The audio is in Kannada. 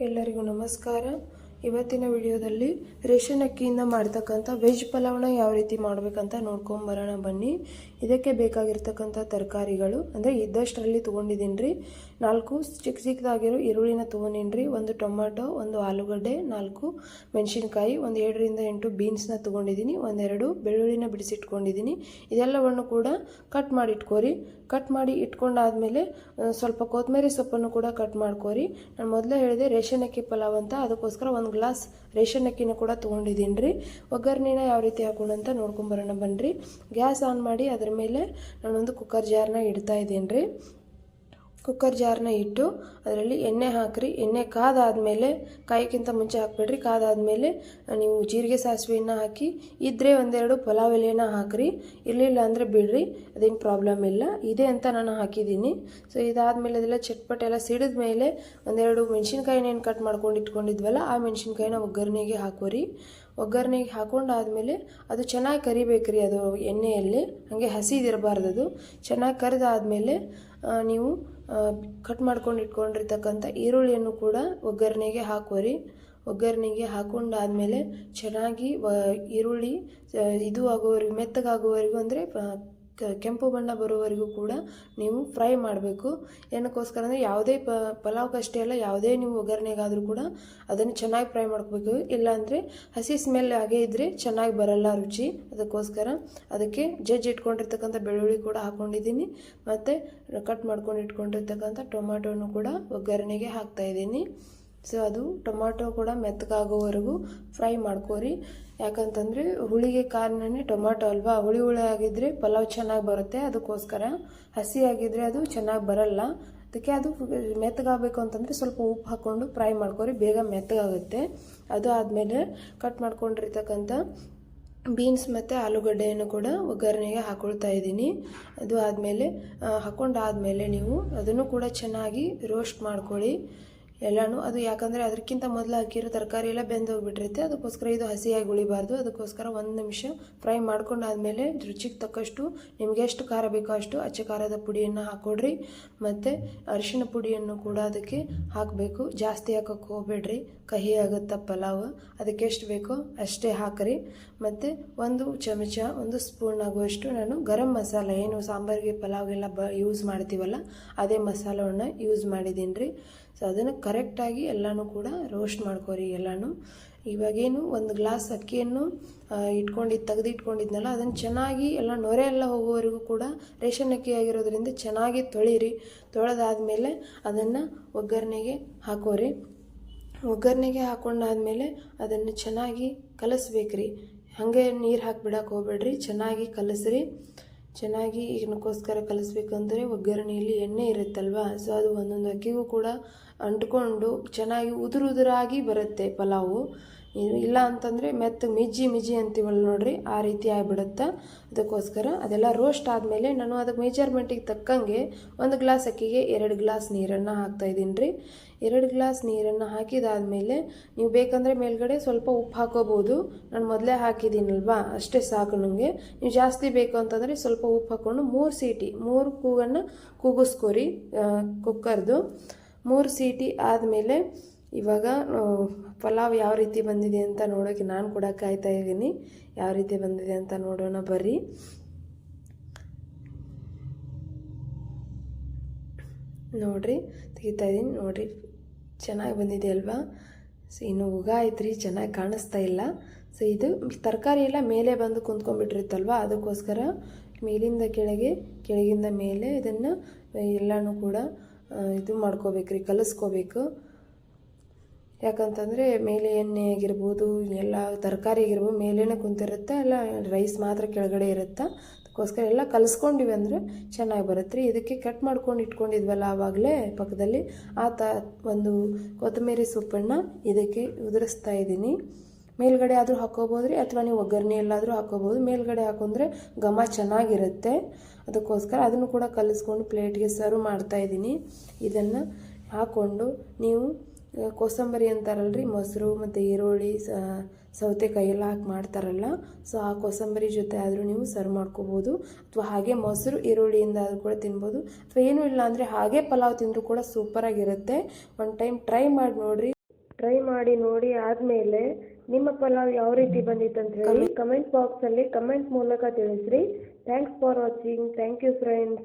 ಎಲ್ಲರಿಗೂ ನಮಸ್ಕಾರ. ಇವತ್ತಿನ ವಿಡಿಯೋದಲ್ಲಿ ರೇಷನ್ ಅಕ್ಕಿಯಿಂದ ಮಾಡ್ತಕ್ಕಂಥ ವೆಜ್ ಪಲಾವ್ನ ಯಾವ ರೀತಿ ಮಾಡಬೇಕಂತ ನೋಡ್ಕೊಂಬರೋಣ ಬನ್ನಿ. ಇದಕ್ಕೆ ಬೇಕಾಗಿರ್ತಕ್ಕಂಥ ತರಕಾರಿಗಳು, ಅಂದರೆ ಇದ್ದಷ್ಟರಲ್ಲಿ ತೊಗೊಂಡಿದ್ದೀನಿ ರೀ ನಾಲ್ಕು ಚಿಕ್ಕ ಚಿಕ್ಕದಾಗಿರೋ ಈರುಳ್ಳಿನ ತೊಗೊಂಡಿನಿ ಒಂದು ಟೊಮ್ಯಾಟೊ, ಒಂದು ಆಲೂಗಡ್ಡೆ, ನಾಲ್ಕು ಮೆಣಸಿನ್ಕಾಯಿ, ಒಂದು ಏಳರಿಂದ ಎಂಟು ಬೀನ್ಸ್ನ ತೊಗೊಂಡಿದ್ದೀನಿ. ಒಂದೆರಡು ಬೆಳ್ಳುಳ್ಳಿನ ಬಿಡಿಸಿಟ್ಕೊಂಡಿದ್ದೀನಿ. ಇದೆಲ್ಲವನ್ನು ಕೂಡ ಕಟ್ ಮಾಡಿ ಇಟ್ಕೋರಿ ಕಟ್ ಮಾಡಿ ಇಟ್ಕೊಂಡಾದ್ಮೇಲೆ ಸ್ವಲ್ಪ ಕೊತ್ತಂಬರಿ ಸೊಪ್ಪನ್ನು ಕೂಡ ಕಟ್ ಮಾಡ್ಕೋರಿ. ನಾನು ಮೊದಲೇ ಹೇಳಿದೆ ರೇಷನ್ ಅಕ್ಕಿ ಪಲಾವ್ ಅಂತ, ಅದಕ್ಕೋಸ್ಕರ ಒಂದು ಗ್ಲಾಸ್ ರೇಷನ್ ಅಕ್ಕಿನ ಕೂಡ ತೊಗೊಂಡಿದ್ದೀನಿ ರೀ ಒಗ್ಗರಣೆನ ಯಾವ ರೀತಿ ಹಾಕೋಣಂತ ನೋಡ್ಕೊಂಬರೋಣ ಬನ್ನಿರಿ ಗ್ಯಾಸ್ ಆನ್ ಮಾಡಿ ಅದರ ಮೇಲೆ ನಾನೊಂದು ಕುಕ್ಕರ್ ಜಾರ್ನ ಇಡ್ತಾ ಇದ್ದೀನಿ ರೀ ಕುಕ್ಕರ್ ಜಾರ್ನ ಇಟ್ಟು ಅದರಲ್ಲಿ ಎಣ್ಣೆ ಹಾಕ್ರಿ. ಎಣ್ಣೆ ಕಾದಾದಮೇಲೆ ಕಾಯಕ್ಕಿಂತ ಮುಂಚೆ ಹಾಕ್ಬೇಡ್ರಿ. ಕಾದಾದಮೇಲೆ ನೀವು ಜೀರಿಗೆ ಸಾಸಿವೆಯನ್ನು ಹಾಕಿ ಇದ್ದರೆ ಒಂದೆರಡು ಪಲಾವ್ ಎಲೆನ ಹಾಕ್ರಿ. ಇರಲಿಲ್ಲ ಅಂದರೆ ಬಿಡ್ರಿ, ಅದೇನು ಪ್ರಾಬ್ಲಮ್ ಇಲ್ಲ. ಇದೆ ಅಂತ ನಾನು ಹಾಕಿದ್ದೀನಿ. ಸೊ ಇದಾದಮೇಲೆ ಅದೆಲ್ಲ ಚಟ್ಪಟ್ ಎಲ್ಲ ಸಿಡಿದ ಮೇಲೆ ಒಂದೆರಡು ಮೆಣಸಿನ್ಕಾಯಿನ ಏನು ಕಟ್ ಮಾಡ್ಕೊಂಡು ಇಟ್ಕೊಂಡಿದ್ವಲ್ಲ, ಆ ಮೆಣಸಿನ್ಕಾಯಿನ ಒಗ್ಗರಣೆಗೆ ಹಾಕೋರಿ ಒಗ್ಗರಣೆಗೆ ಹಾಕೊಂಡಾದ್ಮೇಲೆ ಅದು ಚೆನ್ನಾಗಿ ಕರಿಬೇಕ್ರಿ, ಅದು ಎಣ್ಣೆಯಲ್ಲಿ. ಹಾಗೆ ಹಸಿದಿರಬಾರ್ದು ಅದು ಚೆನ್ನಾಗಿ ಕರಿದಾದ್ಮೇಲೆ ನೀವು ಕಟ್ ಮಾಡ್ಕೊಂಡು ಇಟ್ಕೊಂಡಿರ್ತಕ್ಕಂಥ ಈರುಳ್ಳಿಯನ್ನು ಕೂಡ ಒಗ್ಗರಣೆಗೆ ಹಾಕೋರಿ ಒಗ್ಗರಣೆಗೆ ಹಾಕೊಂಡಾದ್ಮೇಲೆ ಚೆನ್ನಾಗಿ ಈರುಳ್ಳಿ ಇದು ಆಗೋವರೆಗೂ, ಮೆತ್ತಗಾಗುವವರೆಗೂ ಅಂದರೆ ಕೆಂಪು ಬಣ್ಣ ಬರುವವರೆಗೂ ಕೂಡ ನೀವು ಫ್ರೈ ಮಾಡಬೇಕು. ಏನಕ್ಕೋಸ್ಕರ ಅಂದರೆ ಯಾವುದೇ ಪ ಪಲಾವ್ಗಷ್ಟೇ ಅಲ್ಲ, ಯಾವುದೇ ನೀವು ಒಗ್ಗರಣೆಗಾದರೂ ಕೂಡ ಅದನ್ನು ಚೆನ್ನಾಗಿ ಫ್ರೈ ಮಾಡ್ಕೋಬೇಕು. ಇಲ್ಲಾಂದರೆ ಹಸಿ ಸ್ಮೆಲ್ ಹಾಗೆ ಇದ್ದರೆ ಚೆನ್ನಾಗಿ ಬರಲ್ಲ ರುಚಿ. ಅದಕ್ಕೋಸ್ಕರ ಅದಕ್ಕೆ ಜಜ್ಜಿ ಇಟ್ಕೊಂಡಿರ್ತಕ್ಕಂಥ ಬೆಳ್ಳುಳ್ಳಿ ಕೂಡ ಹಾಕ್ಕೊಂಡಿದ್ದೀನಿ ಮತ್ತು ಕಟ್ ಮಾಡ್ಕೊಂಡು ಇಟ್ಕೊಂಡಿರ್ತಕ್ಕಂಥ ಟೊಮ್ಯಾಟೋನು ಕೂಡ ಒಗ್ಗರಣೆಗೆ ಹಾಕ್ತಾ ಇದ್ದೀನಿ. ಸೊ ಅದು ಟೊಮ್ಯಾಟೊ ಕೂಡ ಮೆತ್ತಗಾಗೋವರೆಗೂ ಫ್ರೈ ಮಾಡ್ಕೋರಿ. ಯಾಕಂತಂದರೆ ಹುಳಿಗೆ ಕಾರಣನೇ ಟೊಮಾಟೊ ಅಲ್ವಾ? ಹುಳಿ ಹುಳಿ ಆಗಿದ್ದರೆ ಪಲಾವ್ ಚೆನ್ನಾಗಿ ಬರುತ್ತೆ. ಅದಕ್ಕೋಸ್ಕರ ಹಸಿ ಆಗಿದ್ದರೆ ಅದು ಚೆನ್ನಾಗಿ ಬರಲ್ಲ. ಅದಕ್ಕೆ ಅದು ಮೆತ್ತಗಾಗಬೇಕು ಅಂತಂದರೆ ಸ್ವಲ್ಪ ಉಪ್ಪು ಹಾಕ್ಕೊಂಡು ಫ್ರೈ ಮಾಡ್ಕೊರಿ. ಬೇಗ ಮೆತ್ತಗಾಗುತ್ತೆ. ಅದು ಆದಮೇಲೆ ಕಟ್ ಮಾಡ್ಕೊಂಡಿರ್ತಕ್ಕಂಥ ಬೀನ್ಸ್ ಮತ್ತು ಆಲೂಗಡ್ಡೆಯನ್ನು ಕೂಡ ಒಗ್ಗರಣೆಗೆ ಹಾಕೊಳ್ತಾ ಇದ್ದೀನಿ. ಅದು ಆದಮೇಲೆ ಹಾಕ್ಕೊಂಡಾದಮೇಲೆ ನೀವು ಅದನ್ನು ಕೂಡ ಚೆನ್ನಾಗಿ ರೋಸ್ಟ್ ಮಾಡ್ಕೊಳ್ಳಿ ಎಲ್ಲನೂ, ಅದು ಯಾಕಂದರೆ ಅದಕ್ಕಿಂತ ಮೊದಲು ಹಾಕಿರೋ ತರಕಾರಿ ಎಲ್ಲ ಬೆಂದು ಹೋಗ್ಬಿಟ್ಟಿರುತ್ತೆ. ಅದಕ್ಕೋಸ್ಕರ ಇದು ಹಸಿಯಾಗಿ ಉಳಿಬಾರ್ದು ಅದಕ್ಕೋಸ್ಕರ ಒಂದು ನಿಮಿಷ ಫ್ರೈ ಮಾಡ್ಕೊಂಡಾದ್ಮೇಲೆ ರುಚಿಗೆ ತಕ್ಕಷ್ಟು ನಿಮಗೆ ಎಷ್ಟು ಖಾರ ಬೇಕೋ ಅಷ್ಟು ಅಚ್ಚ ಖಾರದ ಪುಡಿಯನ್ನು ಹಾಕ್ಕೊಡ್ರಿ ಮತ್ತು ಅರಿಶಿನ ಪುಡಿಯನ್ನು ಕೂಡ ಅದಕ್ಕೆ ಹಾಕಬೇಕು. ಜಾಸ್ತಿ ಹಾಕೋಕ್ಕೆ ಹೋಗ್ಬೇಡ್ರಿ. ಕಹಿ ಆಗುತ್ತೆ ಪಲಾವ್, ಅದಕ್ಕೆ ಎಷ್ಟು ಬೇಕೋ ಅಷ್ಟೇ ಹಾಕ್ರಿ. ಮತ್ತು ಒಂದು ಚಮಚ, ಒಂದು ಸ್ಪೂನ್ ಆಗುವಷ್ಟು ನಾನು ಗರಂ ಮಸಾಲ, ಏನು ಸಾಂಬಾರಿಗೆ ಪಲಾವ್ಗೆಲ್ಲ ಬ ಯೂಸ್ ಮಾಡ್ತೀವಲ್ಲ, ಅದೇ ಮಸಾಲವನ್ನು ಯೂಸ್ ಮಾಡಿದ್ದೀನಿ ರೀ ಸೊ ಅದನ್ನು ಕರೆಕ್ಟಾಗಿ ಎಲ್ಲನೂ ಕೂಡ ರೋಸ್ಟ್ ಮಾಡ್ಕೋರಿ ಎಲ್ಲನೂ. ಇವಾಗೇನು ಒಂದು ಗ್ಲಾಸ್ ಅಕ್ಕಿಯನ್ನು ಇಟ್ಕೊಂಡಿದ್ದು ತೆಗೆದು ಇಟ್ಕೊಂಡಿದ್ನಲ್ಲ, ಅದನ್ನು ಚೆನ್ನಾಗಿ ಎಲ್ಲ ನೊರೆ ಎಲ್ಲ ಹೋಗುವವರೆಗೂ ಕೂಡ ರೇಷನ್ ಅಕ್ಕಿ ಆಗಿರೋದ್ರಿಂದ ಚೆನ್ನಾಗಿ ತೊಳಿರಿ. ತೊಳೆದಾದ್ಮೇಲೆ ಅದನ್ನು ಒಗ್ಗರಣೆಗೆ ಹಾಕೋರಿ. ಒಗ್ಗರಣೆಗೆ ಹಾಕೊಂಡಾದ್ಮೇಲೆ ಅದನ್ನು ಚೆನ್ನಾಗಿ ಕಲಸ್ಬೇಕ್ರಿ. ಹಾಗೆ ನೀರು ಹಾಕಿಬಿಡಕ್ಕೆ ಹೋಗ್ಬೇಡ್ರಿ, ಚೆನ್ನಾಗಿ ಕಲಸ್ರಿ. ಚೆನ್ನಾಗಿ ಇದಕ್ಕೋಸ್ಕರ ಕಲಿಸ್ಬೇಕಂದ್ರೆ ಒಗ್ಗರಣೆಯಲ್ಲಿ ಎಣ್ಣೆ ಇರುತ್ತಲ್ವ? ಸೊ ಅದು ಒಂದೊಂದು ಅಕ್ಕಿಗೂ ಕೂಡ ಅಂಟ್ಕೊಂಡು ಚೆನ್ನಾಗಿ ಉದುರು ಉದುರಾಗಿ ಬರುತ್ತೆ ಪಲಾವು. ಇಲ್ಲ ಅಂತಂದರೆ ಮೆತ್ತ, ಮಿಜ್ಜಿ ಮಿಜ್ಜಿ ಅಂತೀವಲ್ಲ ನೋಡ್ರಿ, ಆ ರೀತಿ ಆಗಿಬಿಡುತ್ತೆ. ಅದಕ್ಕೋಸ್ಕರ ಅದೆಲ್ಲ ರೋಸ್ಟ್ ಆದಮೇಲೆ ನಾನು ಅದಕ್ಕೆ ಮೆಜರ್ಮೆಂಟಿಗೆ ತಕ್ಕಂಗೆ ಒಂದು ಗ್ಲಾಸ್ ಅಕ್ಕಿಗೆ ಎರಡು ಗ್ಲಾಸ್ ನೀರನ್ನು ಹಾಕ್ತಾಯಿದ್ದೀನಿ ರೀ. ಎರಡು ಗ್ಲಾಸ್ ನೀರನ್ನು ಹಾಕಿದಾದಮೇಲೆ ನೀವು ಬೇಕಂದರೆ ಮೇಲ್ಗಡೆ ಸ್ವಲ್ಪ ಉಪ್ಪು ಹಾಕೋಬೋದು. ನಾನು ಮೊದಲೇ ಹಾಕಿದ್ದೀನಲ್ವಾ, ಅಷ್ಟೇ ಸಾಕು ನನಗೆ. ನೀವು ಜಾಸ್ತಿ ಬೇಕು ಅಂತಂದರೆ ಸ್ವಲ್ಪ ಉಪ್ಪು ಹಾಕ್ಕೊಂಡು ಮೂರು ಸೀಟಿ, ಮೂರು ಕೂಗನ್ನು ಕೂಗಿಸ್ಕೊರಿ ಕುಕ್ಕರ್ದು ಮೂರು ಸೀಟಿ ಆದಮೇಲೆ ಇವಾಗ ಪಲಾವ್ ಯಾವ ರೀತಿ ಬಂದಿದೆ ಅಂತ ನೋಡೋಕ್ಕೆ ನಾನು ಕೂಡ ಕಾಯ್ತಾ ಇದ್ದೀನಿ. ಯಾವ ರೀತಿ ಬಂದಿದೆ ಅಂತ ನೋಡೋಣ, ಬರ್ರಿ. ನೋಡ್ರಿ, ತೆಗಿತಾ ಇದ್ದೀನಿ. ನೋಡ್ರಿ, ಚೆನ್ನಾಗಿ ಬಂದಿದೆ ಅಲ್ವಾ? ಸೊ, ಇನ್ನು ಉಗ ಐತ್ರಿ, ಚೆನ್ನಾಗಿ ಕಾಣಿಸ್ತಾ ಇಲ್ಲ. ಸೊ, ಇದು ತರಕಾರಿ ಎಲ್ಲ ಮೇಲೆ ಬಂದು ಕುಂತ್ಕೊಂಡ್ಬಿಟ್ಟಿರುತ್ತಲ್ವ? ಅದಕ್ಕೋಸ್ಕರ ಮೇಲಿಂದ ಕೆಳಗೆ, ಕೆಳಗಿಂದ ಮೇಲೆ ಇದನ್ನು ಎಲ್ಲನೂ ಕೂಡ ಇದು ಮಾಡ್ಕೋಬೇಕ್ರಿ, ಕಲಿಸ್ಕೋಬೇಕು. ಯಾಕಂತಂದರೆ ಮೇಲೆ ಎಣ್ಣೆ ಆಗಿರ್ಬೋದು, ಎಲ್ಲ ತರಕಾರಿ ಆಗಿರ್ಬೋದು ಮೇಲೇ ಕುಂತಿರುತ್ತೆ, ಎಲ್ಲ ರೈಸ್ ಮಾತ್ರ ಕೆಳಗಡೆ ಇರುತ್ತೆ? ಅದಕ್ಕೋಸ್ಕರ ಎಲ್ಲ ಕಲಿಸ್ಕೊಂಡಿವಿ ಅಂದರೆ ಚೆನ್ನಾಗಿ ಬರುತ್ತೆ ರೀ. ಇದಕ್ಕೆ ಕಟ್ ಮಾಡ್ಕೊಂಡು ಇಟ್ಕೊಂಡಿದ್ವಲ್ಲ ಆವಾಗಲೇ ಪಕ್ಕದಲ್ಲಿ, ಆ ತ ಒಂದು ಕೊತ್ತಂಬರಿ ಸೊಪ್ಪನ್ನು ಇದಕ್ಕೆ ಉದುರಿಸ್ತಾ ಇದ್ದೀನಿ. ಮೇಲ್ಗಡೆ ಆದರೂ ಹಾಕೋಬೋದು ರೀ, ಅಥವಾ ನೀವು ಒಗ್ಗರಣೆ ಎಲ್ಲಾದರೂ ಹಾಕೋಬೋದು ಮೇಲ್ಗಡೆ ಹಾಕೊಂಡ್ರೆ ಘಮ ಚೆನ್ನಾಗಿರುತ್ತೆ. ಅದಕ್ಕೋಸ್ಕರ ಅದನ್ನು ಕೂಡ ಕಲಿಸ್ಕೊಂಡು ಪ್ಲೇಟ್ಗೆ ಸರ್ವ್ ಮಾಡ್ತಾ ಇದ್ದೀನಿ. ಇದನ್ನು ಹಾಕ್ಕೊಂಡು ನೀವು ಕೋಸಂಬರಿ ಅಂತಾರಲ್ರಿ ಮೊಸರು ಮತ್ತು ಈರುಳ್ಳಿ ಸೌತೆಕಾಯಿ ಎಲ್ಲ ಹಾಕಿ ಮಾಡ್ತಾರಲ್ಲ. ಸೊ ಆ ಕೋಸಂಬರಿ ಜೊತೆ ಆದರೂ ನೀವು ಸರ್ವ್ ಮಾಡ್ಕೋಬೋದು. ಅಥವಾ ಹಾಗೆ ಮೊಸರು ಈರುಳ್ಳಿಯಿಂದ ಆದರೂ ಕೂಡ ತಿನ್ಬೋದು. ಅಥವಾ ಏನೂ ಇಲ್ಲ ಅಂದರೆ ಹಾಗೆ ಪಲಾವ್ ತಿಂದರೂ ಕೂಡ ಸೂಪರಾಗಿರುತ್ತೆ ಒನ್ ಟೈಮ್ ಟ್ರೈ ಮಾಡಿ ನೋಡಿರಿ. ಟ್ರೈ ಮಾಡಿ ನೋಡಿ ಆದಮೇಲೆ ನಿಮ್ಮ ಪಲಾವ್ ಯಾವ ರೀತಿ ಬಂದಿತ್ತು ಅಂತ ಹೇಳಿ ಕಮೆಂಟ್ ಬಾಕ್ಸಲ್ಲಿ ಕಮೆಂಟ್ ಮೂಲಕ ತಿಳಿಸ್ರಿ. Thanks for watching thank you friends